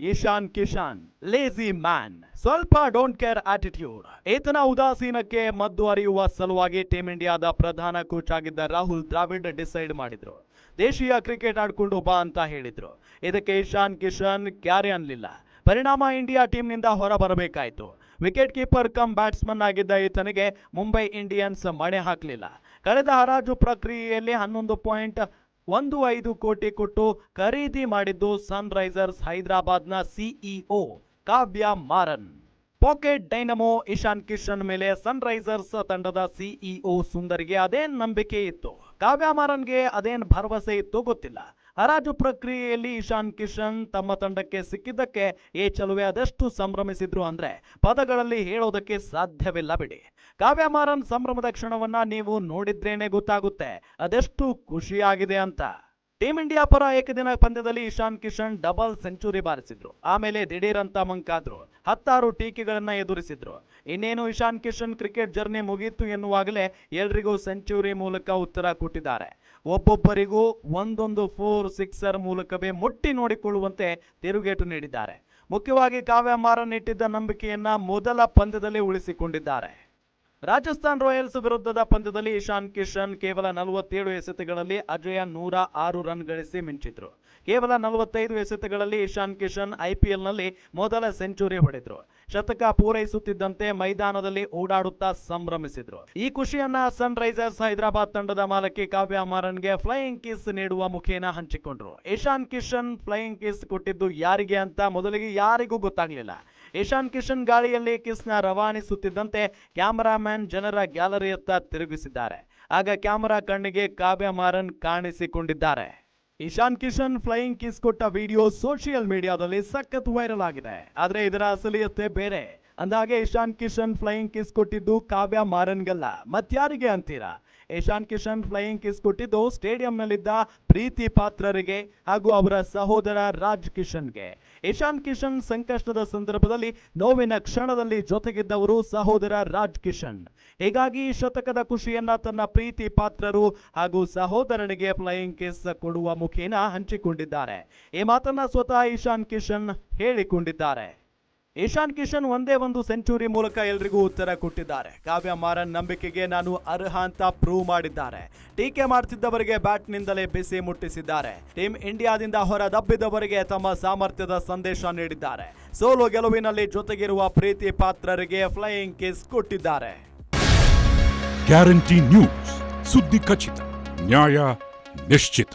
Ishaan Kishan lazy man ಸ್ವಲ್ಪ don't care attitude ಈತನ ಉದಾಸೀನಕ್ಕೆ ಮದ್ದು ಅರಿಯುವ ಸಲುವಾಗಿ ಟೀಂ ಇಂಡಿಯಾದ ಪ್ರಧಾನ ಕೋಚ್ ಆಗಿದ್ದ ರಾಹುಲ್ ದ್ರಾವಿಡ್ ಡಿಸೈಡ್ ಮಾಡಿದ್ರು. ದೇಶೀಯ ಕ್ರಿಕೆಟ್ ಆಡ್ಕೊಂಡು ಬಾ ಅಂತ ಹೇಳಿದ್ರು. ಇದಕ್ಕೆ ಈಶಾನ್ ಕಿಶನ್ ಕ್ಯಾರೆ ಅನ್ಲಿಲ್ಲ. ಪರಿಣಾಮ ಇಂಡಿಯಾ ಟೀಮ್ನಿಂದ ಹೊರ ಬರಬೇಕಾಯಿತು ವಿಕೆಟ್ ಕೀಪರ್ ಕಮ್ ಬ್ಯಾಟ್ಸ್ಮನ್ ಆಗಿದ್ದ ಈತನಿಗೆ ಮುಂಬೈ ಇಂಡಿಯನ್ಸ್ ಮಣೆ ಹಾಕಲಿಲ್ಲ. ಕಳೆದ ಹರಾಜು ಪ್ರಕ್ರಿಯೆಯಲ್ಲಿ ಹನ್ನೊಂದು ಪಾಯಿಂಟ್ ಒಂದು ಐದು ಕೋಟಿ ಕೊಟ್ಟು ಖರೀದಿ ಮಾಡಿದ್ದು ಸನ್ ರೈಸರ್ಸ್ ಹೈದರಾಬಾದ್ನ CEO Kavya Maran. Pocket dynamo Ishan Kishan ಮೇಲೆ ಸನ್ ರೈಸರ್ಸ್ ತಂಡದ ಸಿಇಒ ಸುಂದರ್ಗೆ ಅದೇನ್ ನಂಬಿಕೆ ಇತ್ತು. ಕಾವ್ಯ ಮಾರನ್ಗೆ ಅದೇನ್ ಭರವಸೆ ಇತ್ತು ಗೊತ್ತಿಲ್ಲ. ಹರಾಜು ಪ್ರಕ್ರಿಯೆಯಲ್ಲಿ ಇಶಾನ್ ಕಿಶನ್ ತಮ್ಮ ತಂಡಕ್ಕೆ ಸಿಕ್ಕಿದ್ದಕ್ಕೆ ಏ ಚಲುವೆ ಅದೆಷ್ಟು ಸಂಭ್ರಮಿಸಿದ್ರು ಅಂದ್ರೆ ಪದಗಳಲ್ಲಿ ಹೇಳೋದಕ್ಕೆ ಸಾಧ್ಯವಿಲ್ಲ ಬಿಡಿ. ಕಾವ್ಯ ಮಾರನ್ ಸಂಭ್ರಮದ ಕ್ಷಣವನ್ನ ನೀವು ನೋಡಿದ್ರೇನೆ ಗೊತ್ತಾಗುತ್ತೆ. ಅದೆಷ್ಟು ಖುಷಿಯಾಗಿದೆ ಅಂತ. ಟೀಂ ಇಂಡಿಯಾ ಪರ ಏಕದಿನ ಪಂದ್ಯದಲ್ಲಿ ಇಶಾನ್ ಕಿಶನ್ ಡಬಲ್ ಸೆಂಚುರಿ ಬಾರಿಸಿದ್ರು. ಆಮೇಲೆ ದಿಢೀರಂತ ಮಂಕಾದ್ರು. ಹತ್ತಾರು ಟೀಕೆಗಳನ್ನ ಎದುರಿಸಿದ್ರು. ಇನ್ನೇನು ಇಶಾನ್ ಕಿಶನ್ ಕ್ರಿಕೆಟ್ ಜರ್ನಿ ಮುಗೀತು ಎನ್ನುವಾಗಲೇ ಎಲ್ರಿಗೂ ಸೆಂಚುರಿ ಮೂಲಕ ಉತ್ತರ ಕೊಟ್ಟಿದ್ದಾರೆ. ಒಬ್ಬೊಬ್ಬರಿಗೂ ಒಂದೊಂದು ಫೋರ್, ಸಿಕ್ಸರ್ ಮೂಲಕವೇ ಮುಟ್ಟಿ ನೋಡಿಕೊಳ್ಳುವಂತೆ ತಿರುಗೇಟು ನೀಡಿದ್ದಾರೆ. ಮುಖ್ಯವಾಗಿ ಕಾವ್ಯ ಮಾರನ್ ಇಟ್ಟಿದ್ದ ನಂಬಿಕೆಯನ್ನ ಮೊದಲ ಪಂದ್ಯದಲ್ಲಿ ಉಳಿಸಿಕೊಂಡಿದ್ದಾರೆ. ರಾಜಸ್ಥಾನ್ ರಾಯಲ್ಸ್ ವಿರುದ್ಧದ ಪಂದ್ಯದಲ್ಲಿ ಇಶಾನ್ ಕಿಶನ್ ಕೇವಲ ನಲವತ್ತೇಳು ಎಸೆತಗಳಲ್ಲಿ ಅಜಯ ನೂರ ಆರು ರನ್ ಗಳಿಸಿ ಮಿಂಚಿದ್ರು. ಕೇವಲ ನಲವತ್ತೈದು ಎಸೆತಗಳಲ್ಲಿ ಇಶಾನ್ ಕಿಶನ್ ಐಪಿಎಲ್ನಲ್ಲಿ ಮೊದಲ ಸೆಂಚುರಿ ಹೊಡೆದ್ರು. ಶತಕ ಪೂರೈಸುತ್ತಿದ್ದಂತೆ ಮೈದಾನದಲ್ಲಿ ಓಡಾಡುತ್ತಾ ಸಂಭ್ರಮಿಸಿದ್ರು. ಈ ಖುಷಿಯನ್ನ ಸನ್ ರೈಸರ್ಸ್ ಹೈದರಾಬಾದ್ ತಂಡದ ಮಾಲಕಿ ಕಾವ್ಯ ಮಾರನ್ಗೆ ಫ್ಲೈಯಿಂಗ್ ಕಿಸ್ ನೀಡುವ ಮುಖೇನ ಹಂಚಿಕೊಂಡ್ರು. ಇಶಾನ್ ಕಿಶನ್ ಫ್ಲೈಯಿಂಗ್ ಕಿಸ್ ಕೊಟ್ಟಿದ್ದು ಯಾರಿಗೆ ಅಂತ ಮೊದಲಿಗೆ ಯಾರಿಗೂ ಗೊತ್ತಾಗ್ಲಿಲ್ಲ. ಇಶಾನ್ ಕಿಶನ್ ಗಾಳಿಯಲ್ಲಿ ಕಿಸ್ನ ರವಾನಿಸುತ್ತಿದ್ದಂತೆ ಕ್ಯಾಮರಾಮ್ಯಾನ್ ಜನರ ಗ್ಯಾಲರಿಯತ್ತ ತಿರುಗಿಸಿದ್ದಾರೆ. ಆಗ ಕ್ಯಾಮರಾ ಕಣ್ಣಿಗೆ ಕಾವ್ಯ ಮಾರನ್ ಕಾಣಿಸಿಕೊಂಡಿದ್ದಾರೆ. ಇಶಾನ್ ಕಿಶನ್ ಫ್ಲೈಯಿಂಗ್ ಕಿಸ್ ಕೊಟ್ಟ ವಿಡಿಯೋ ಸೋಷಿಯಲ್ ಮೀಡಿಯಾದಲ್ಲಿ ಸಖತ್ ವೈರಲ್ ಆಗಿದೆ. ಆದ್ರೆ ಇದರ ಅಸಲಿಯತ್ತೆ ಬೇರೆ. ಅಂದಾಗೆ ಇಶಾನ್ ಕಿಶನ್ ಫ್ಲೈಯಿಂಗ್ ಕಿಸ್ ಕೊಟ್ಟಿದ್ದು ಕಾವ್ಯ ಮಾರನ್ಗಲ್ಲ. ಮತ್ಯಾರಿಗೆ ಅಂತೀರಾ? ಇಶಾನ್ ಕಿಶನ್ ಫ್ಲೈಯಿಂಗ್ ಕಿಸ್ ಕೊಟ್ಟಿದ್ದು ಸ್ಟೇಡಿಯಂನಲ್ಲಿದ್ದ ಪ್ರೀತಿ ಪಾತ್ರರಿಗೆ ಹಾಗೂ ಅವರ ಸಹೋದರ ರಾಜ್ ಕಿಶನ್ಗೆ. ಇಶಾನ್ ಕಿಶನ್ ಸಂಕಷ್ಟದ ಸಂದರ್ಭದಲ್ಲಿ ನೋವಿನ ಕ್ಷಣದಲ್ಲಿ ಜೊತೆಗಿದ್ದವರು ಸಹೋದರ ರಾಜ್ ಕಿಶನ್. ಹೀಗಾಗಿ ಶತಕದ ಖುಷಿಯನ್ನ ತನ್ನ ಪ್ರೀತಿ ಪಾತ್ರರು ಹಾಗೂ ಸಹೋದರನಿಗೆ ಫ್ಲೈಯಿಂಗ್ ಕಿಸ್ ಕೊಡುವ ಮುಖೇನ ಹಂಚಿಕೊಂಡಿದ್ದಾರೆ. ಈ ಮಾತನ್ನ ಸ್ವತಃ ಇಶಾನ್ ಕಿಶನ್ ಹೇಳಿಕೊಂಡಿದ್ದಾರೆ. ಇಶಾನ್ ಕಿಶನ್ ಒಂದೇ ಒಂದು ಸೆಂಚುರಿ ಮೂಲಕ ಎಲ್ರಿಗೂ ಉತ್ತರ ಕೊಟ್ಟಿದ್ದಾರೆ. ಕಾವ್ಯ ಮಾರನ್ ನಂಬಿಕೆಗೆ ನಾನು ಅರ್ಹ ಅಂತ ಪ್ರೂವ್ ಮಾಡಿದ್ದಾರೆ. ಟೀಕೆ ಮಾಡ್ತಿದ್ದವರಿಗೆ ಬ್ಯಾಟ್ನಿಂದಲೇ ಬಿಸಿ ಮುಟ್ಟಿಸಿದ್ದಾರೆ. ಟೀಮ್ ಇಂಡಿಯಾದಿಂದ ಹೊರ ದಬ್ಬಿದವರಿಗೆ ತಮ್ಮ ಸಾಮರ್ಥ್ಯದ ಸಂದೇಶ ನೀಡಿದ್ದಾರೆ. ಸೋಲು ಗೆಲುವಿನಲ್ಲಿ ಜೊತೆಗಿರುವ ಪ್ರೀತಿ ಪಾತ್ರರಿಗೆ ಫ್ಲೈಯಿಂಗ್ ಕಿಸ್ ಕೊಟ್ಟಿದ್ದಾರೆ. ಗ್ಯಾರಂಟಿ ನ್ಯೂಸ್ ಸುದ್ದಿ ಖಚಿತ ನ್ಯಾಯ ನಿಶ್ಚಿತ